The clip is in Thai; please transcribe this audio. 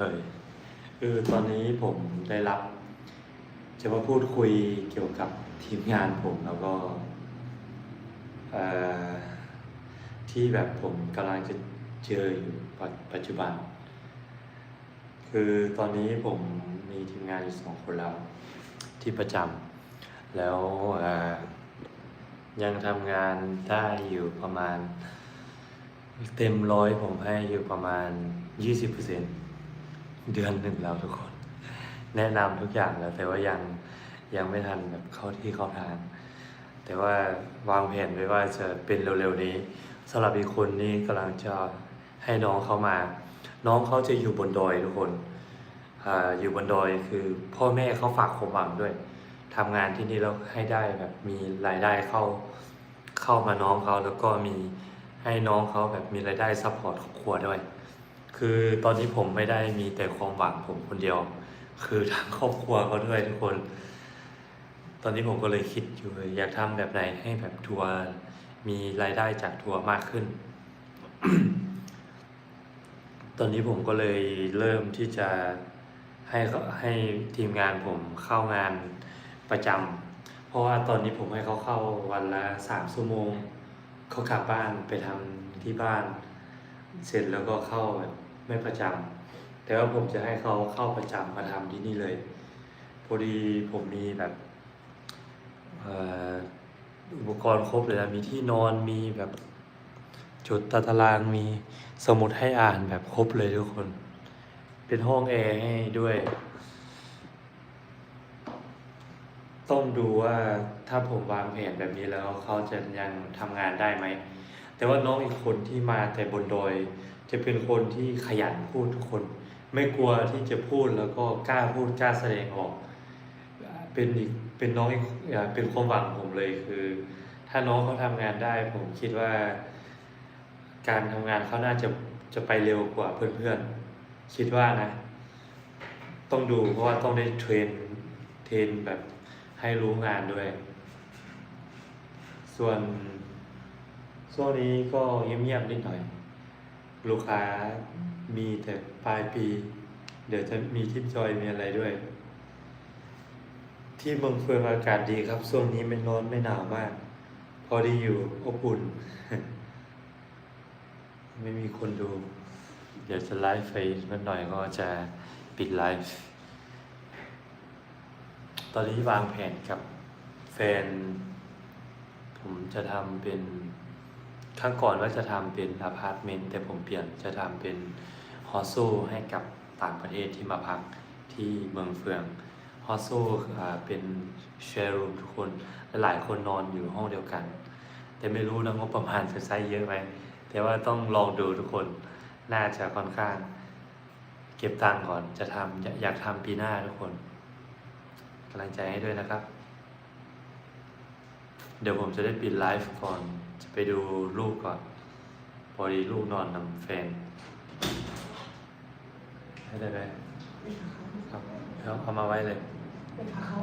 เลยคือตอนนี้ผมได้รับ จะมาพูดคุยเกี่ยวกับทีมงานผมแล้วก็ที่แบบผมกำลังจะเจออยู่ปัจจุบัน คือตอนนี้ผมมีทีมงานอยู่สองคนแล้วที่ประจำแล้วยังทำงานได้อยู่ประมาณ เต็มร้อยผมให้อยู่ประมาณ 20%เเดือนหนึ่งแล้วทุกคน แนะนำทุกอย่างแล้วแต่ว่ายังยังไม่ทันแบบเข้าที่เข้าทาง แต่ว่าวางแผนไว้ว่าจะเป็นเร็วๆนี้สำหรับอีกคนนี้กำลังจะให้น้องเขามา น้องเขาจะอยู่บนดอยทุกคนออยู่บนดอยคือพ่อแม่เขาฝากความหวังด้วยทำงานที่นี่แล้วให้ได้แบบมีรายได้เข้าเข้ามาน้องเขาแล้วก็มีให้น้องเขาแบบมีรายได้ซัพพอร์ตครอบครัวด้วย คือตอนนี้ผมไม่ได้มีแต่ความหวังผมคนเดียว คือทั้งครอบครัวเขาด้วยทุกคน ตอนนี้ผมก็เลยคิดอยู่อยากทำแบบไหนให้แบบทัวร์มีรายได้จากทัวร์มากขึ้น ตอนนี้ผมก็เลยเริ่มที่จะให้เขาให้ทีมงานผมเข้างานประจำเพราะว่าตอนนี้ผมให้เขาเข้าวันละสามชั่วโมงเขากลับบ้านไปทำที่บ้าน เสร็จแล้วก็เข้าแบบ ไม่ประจำแต่ว่าผมจะให้เขาเข้าประจำมาทำที่นี่เลย พอดีผมมีแบบอ่ออุปกรณ์ครบเลยนะมีที่นอนมีแบบจุดตาตารางมีสมุดให้อ่านแบบครบเลยทุกคน เป็นห้องแอร์ให้ด้วย ต้องดูว่าถ้าผมวางแผนแบบนี้แล้วเขาจะยังทำงานได้ไหม แต่ว่าน้องอีกคนที่มาแต่บนดอย จะเป็นคนที่ขยันพูดทุกคน ไม่กลัวที่จะพูดแล้วก็กล้าพูดกล้าแสดงออก เป็นอีกเป็นน้องเป็นความหวังผมเลยคือ ถ้าน้องเขาทำงานได้ ผมคิดว่า การทำงานเขาน่าจะจะไปเร็วกว่าเพื่อนๆ คิดว่านะ ต้องดูเพราะว่าต้องได้เทรนเทรนแบบให้รู้งานด้วย ส่วนช่วงนี้ก็เงียบๆนิดหน่อย ลูกค้ามีแต่ปลายปี เดี๋ยวจะมีทริปจอยมีอะไรด้วย ที่เมืองเฟืองอากาศดีครับช่วงนี้ไม่ร้อนไม่หนาวมาก พอดีอยู่อบอุ่น ไม่มีคนดู เดี๋ยวจะไลฟ์ไปนิดหน่อยก็จะปิดไลฟ์ตอนนี้วางแผนกับแฟน ผมจะทำเป็น ครั้งก่อนว่าจะทำเป็นอพาร์ตเมนต์แต่ผมเปลี่ยนจะทำเป็นฮอสโซให้กับต่างประเทศที่มาพักที่เมืองเฟืองฮอสโซเป็นแชร์รูมทุกคนหลายคนนอนอยู่ห้องเดียวกัน แต่ไม่รู้นะงบประมาณจะใช้เยอะไหมแต่ว่าต้องลองดูทุกคนน่าจะค่อนข้าง เก็บตังค์ก่อนจะทำอยากทำปีหน้าทุกคนกำลังใจให้ด้วยนะครับ เดี๋ยวผมจะได้ปิดไลฟ์ก่อน จะไปดูลูกก่อน พอดีลูกนอนนำแฟนให้ได้ไหมไหาเขาครับเอาเอามาไว้เลยไปหาเขา